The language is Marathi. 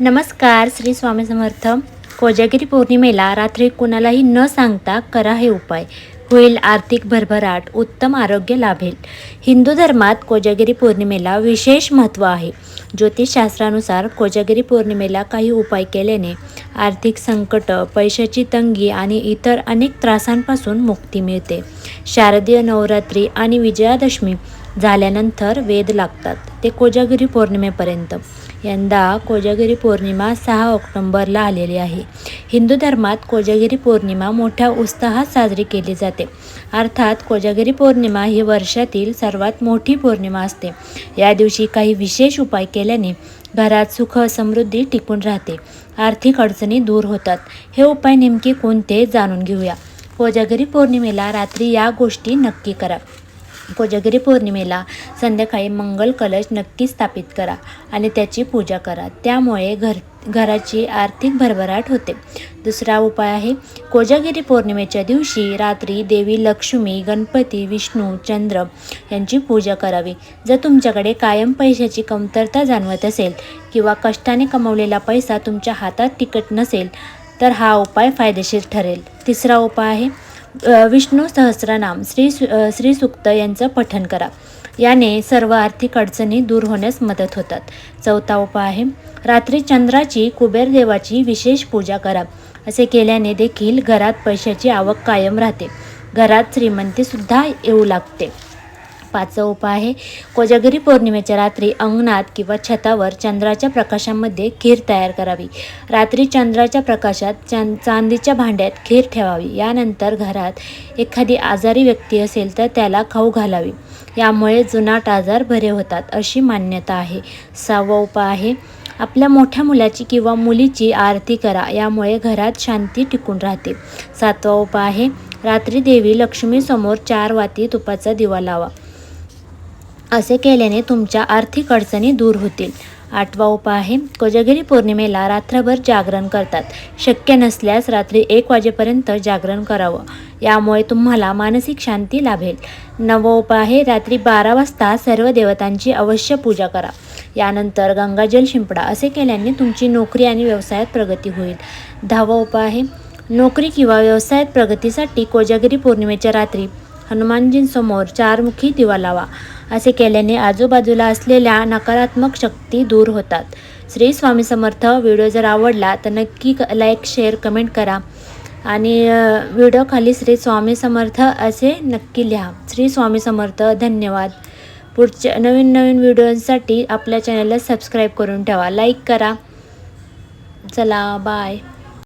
नमस्कार श्री स्वामी समर्थ. कोजागिरी पौर्णिमेला रात्री कुणालाही न सांगता करा हे उपाय. होईल आर्थिक भरभराट उत्तम आरोग्य लाभेल. हिंदू धर्मात कोजागिरी पौर्णिमेला विशेष महत्त्व आहे. ज्योतिषशास्त्रानुसार कोजागिरी पौर्णिमेला काही उपाय केल्याने आर्थिक संकट पैशाची तंगी आणि इतर अनेक त्रासांपासून मुक्ती मिळते. शारदीय नवरात्री आणि विजयादशमी झाल्यानंतर वेद लागतात. ते कोजागिरी पौर्णिमेपर्यंत. यंदा कोजागिरी पौर्णिमा सहा ऑक्टोंबरला आलेली आहे. हिंदू धर्मात कोजागिरी पौर्णिमा मोठ्या उत्साहात साजरी केली जाते. अर्थात कोजागिरी पौर्णिमा ही वर्षातील सर्वात मोठी पौर्णिमा असते. या दिवशी काही विशेष उपाय केल्याने घरात सुख समृद्धी टिकून राहते. आर्थिक अडचणी दूर होतात. हे उपाय नेमके कोणते जाणून घेऊया. कोजागिरी पौर्णिमेला रात्री या गोष्टी नक्की करा. कोजागिरी पौर्णिमेला संध्याकाळी मंगल कलश नक्की स्थापित करा आणि त्याची पूजा करा. त्यामुळे घर घराची आर्थिक भरभराट होते. दुसरा उपाय आहे कोजागिरी पौर्णिमेच्या दिवशी रात्री देवी लक्ष्मी गणपती विष्णू चंद्र यांची पूजा करावी. जर तुमच्याकडे कायम पैशाची कमतरता जाणवत असेल किंवा कष्टाने कमवलेला पैसा तुमच्या हातात टिकत नसेल तर हा उपाय फायदेशीर ठरेल. तिसरा उपाय आहे विष्णू सहस्रनाम श्री सु- श्री सुक्त यांचं पठन करा. याने सर्व आर्थिक अडचणी दूर होण्यास मदत होतात. चौथा उपाय आहे रात्री चंद्राची कुबेर देवाची विशेष पूजा करा. असे केल्याने देखील घरात पैशाची आवक कायम राहते. घरात श्रीमंतीसुद्धा येऊ लागते. पाचवा उपाय आहे. कोजागिरी पौर्णिमेच्या रात्री अंगणात किंवा छतावर चंद्राच्या प्रकाशामध्ये खीर तयार करावी. रात्री चंद्राच्या प्रकाशात चां चांदीच्या भांड्यात खीर ठेवावी. यानंतर घरात एखादी आजारी व्यक्ती असेल तर त्याला खाऊ घालावी. यामुळे जुनाट आजार बरे होतात अशी मान्यता आहे. सहावा उपाय आहे. आपल्या मोठ्या मुलाची किंवा मुलीची आरती करा. यामुळे घरात शांती टिकून राहते. सातवा उपाय आहे. रात्री देवी लक्ष्मीसमोर चार वाती तुपाचा दिवा लावा. असे केल्याने तुमच्या आर्थिक अडचणी दूर होतील. आठवा उपाय आहे कोजागिरी पौर्णिमेला रात्रभर जागरण करतात. शक्य नसल्यास रात्री एक वाजेपर्यंत जागरण करावं. यामुळे तुम्हाला मानसिक शांती लाभेल. नववा उपाय आहे रात्री बारा वाजता सर्व देवतांची अवश्य पूजा करा. यानंतर गंगाजल शिंपडा असे केल्याने तुमची नोकरी आणि व्यवसायात प्रगती होईल. दहावा उपाय आहे नोकरी किंवा व्यवसायात प्रगतीसाठी कोजागिरी पौर्णिमेच्या रात्री हनुमानजींसमोर चारमुखी दिवा लावा. असे केल्याने आजूबाजूला असलेल्या नकारात्मक शक्ती दूर होतात. श्री स्वामी समर्थ व्हिडिओ जर आवडला तर नक्की लाईक शेअर कमेंट करा. आणि अ, व्हिडिओ खाली श्री स्वामी समर्थ असे नक्की लिहा. श्री स्वामी समर्थ धन्यवाद. पुढच्या नवीन नवीन व्हिडिओंसाठी आपल्या चॅनलला सबस्क्राईब करून ठेवा. लाईक करा. चला बाय